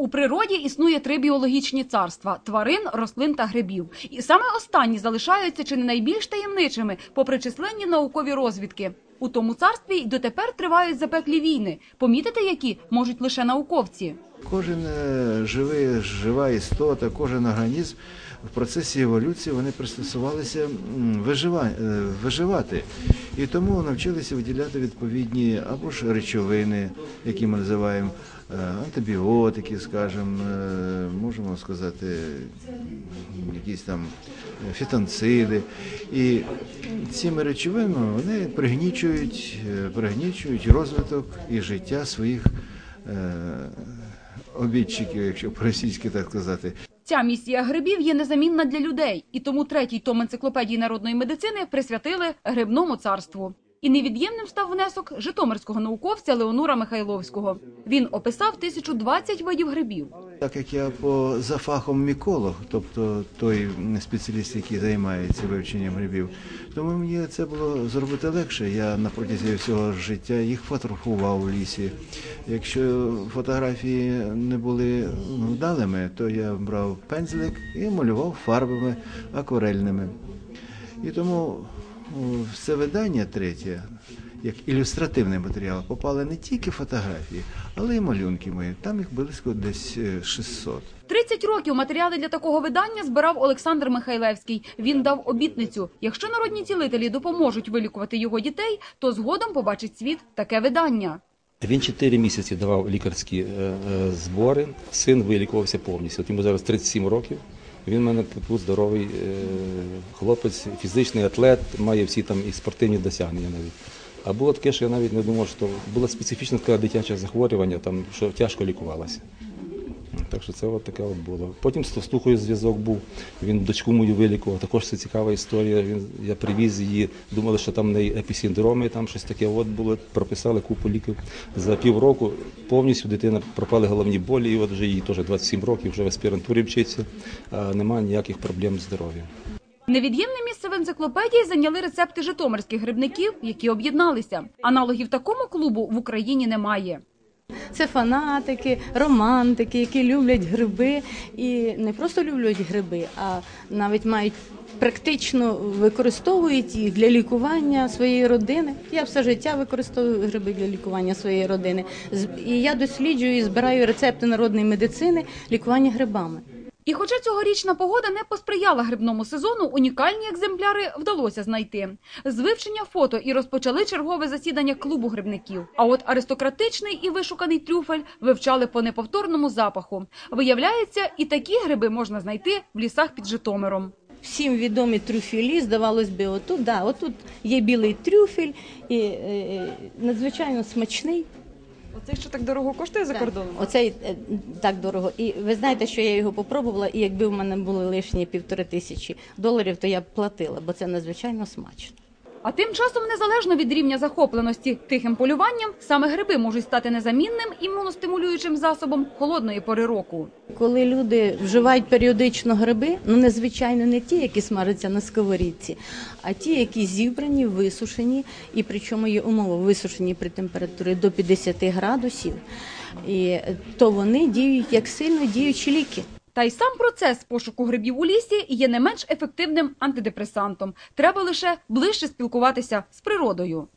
У природі існує три біологічні царства: тварин, рослин та грибів. І саме останні залишаються чи не найбільш таємничими, попри численні наукові розвідки. У тому царстві й дотепер тривають запеклі війни, помітити які можуть лише науковці. Кожен е, живий, жива істота, кожен організм в процесі еволюції вони пристосувалися е, виживати. І тому навчилися виділяти відповідні або ж речовини, які ми називаємо е, антибіотики, скажімо, можемо сказати, якісь там фітонциди. І цими речовинами вони пригнічують, пригнічують розвиток і життя своїх обідчиків, якщо по-російськи так сказати. Ця місія грибів є незамінна для людей, і тому третій том енциклопедії народної медицини присвятили грибному царству. І невід'ємним став внесок житомирського науковця Леонура Михайловського. Він описав 1020 видів грибів. Так як я по за фахом міколог, тобто той спеціаліст, який займається вивченням грибів, тому мені це було зробити легше. Я на протязі всього життя їх фотографував у лісі. Якщо фотографії не були вдалими, то я брав пензлик і малював фарбами акварельними. І тому це видання третє, як ілюстративний матеріал, попали не тільки фотографії, але й малюнки мої. Там їх близько десь е, 600. 30 років матеріали для такого видання збирав Олександр Михайлевський. Він дав обітницю: якщо народні цілителі допоможуть вилікувати його дітей, то згодом побачить світ таке видання. Він 4 місяці давав лікарські е, е, збори. Син вилікувався повністю. От йому зараз 37 років. Він в мене тут здоровий е, хлопець, фізичний атлет, має всі там і спортивні досягнення навіть. А було таке, що я навіть не думав, що було специфічне дитяче захворювання, там, що тяжко лікувалося. Так що це от таке от було. Потім з Товстухою зв'язок був. Він дочку мою вилікував. Також це цікава історія. Він я привіз її. Думали, що там в неї епісіндроми, там щось таке. От було. Прописали купу ліків за півроку. Повністю дитина пропали головні болі. І от вже їй теж 27 років, вже в аспірантурі вчиться. Немає ніяких проблем з здоров'ям. Невід'ємне місце в енциклопедії зайняли рецепти житомирських грибників, які об'єдналися. Аналогів такому клубу в Україні немає. Це фанатики, романтики, які люблять гриби і не просто люблять гриби, а навіть мають практично використовують їх для лікування своєї родини. Я все життя використовую гриби для лікування своєї родини. І я досліджую і збираю рецепти народної медицини лікування грибами. І хоча цьогорічна погода не посприяла грибному сезону, унікальні екземпляри вдалося знайти. З вивчення фото і розпочали чергове засідання клубу грибників. А от аристократичний і вишуканий трюфель вивчали по неповторному запаху. Виявляється, і такі гриби можна знайти в лісах під Житомиром. Всім відомі трюфелі, здавалось би, отут, да, отут є білий трюфель і е, надзвичайно смачний. Оце що так дорого коштує за кордоном? Оцей е, так дорого. І ви знаєте, що я його попробувала, і якби в мене були лишні півтори тисячі доларів, то я б платила, бо це надзвичайно смачно. А тим часом, незалежно від рівня захопленості тихим полюванням, саме гриби можуть стати незамінним імуностимулюючим засобом холодної пори року. Коли люди вживають періодично гриби, ну незвичайно не ті, які смажаться на сковорідці, а ті, які зібрані, висушені, і причому є умови висушені при температурі до 50 градусів, і е, то вони діють як сильно діючі ліки. Та й сам процес пошуку грибів у лісі є не менш ефективним антидепресантом. Треба лише ближче спілкуватися з природою.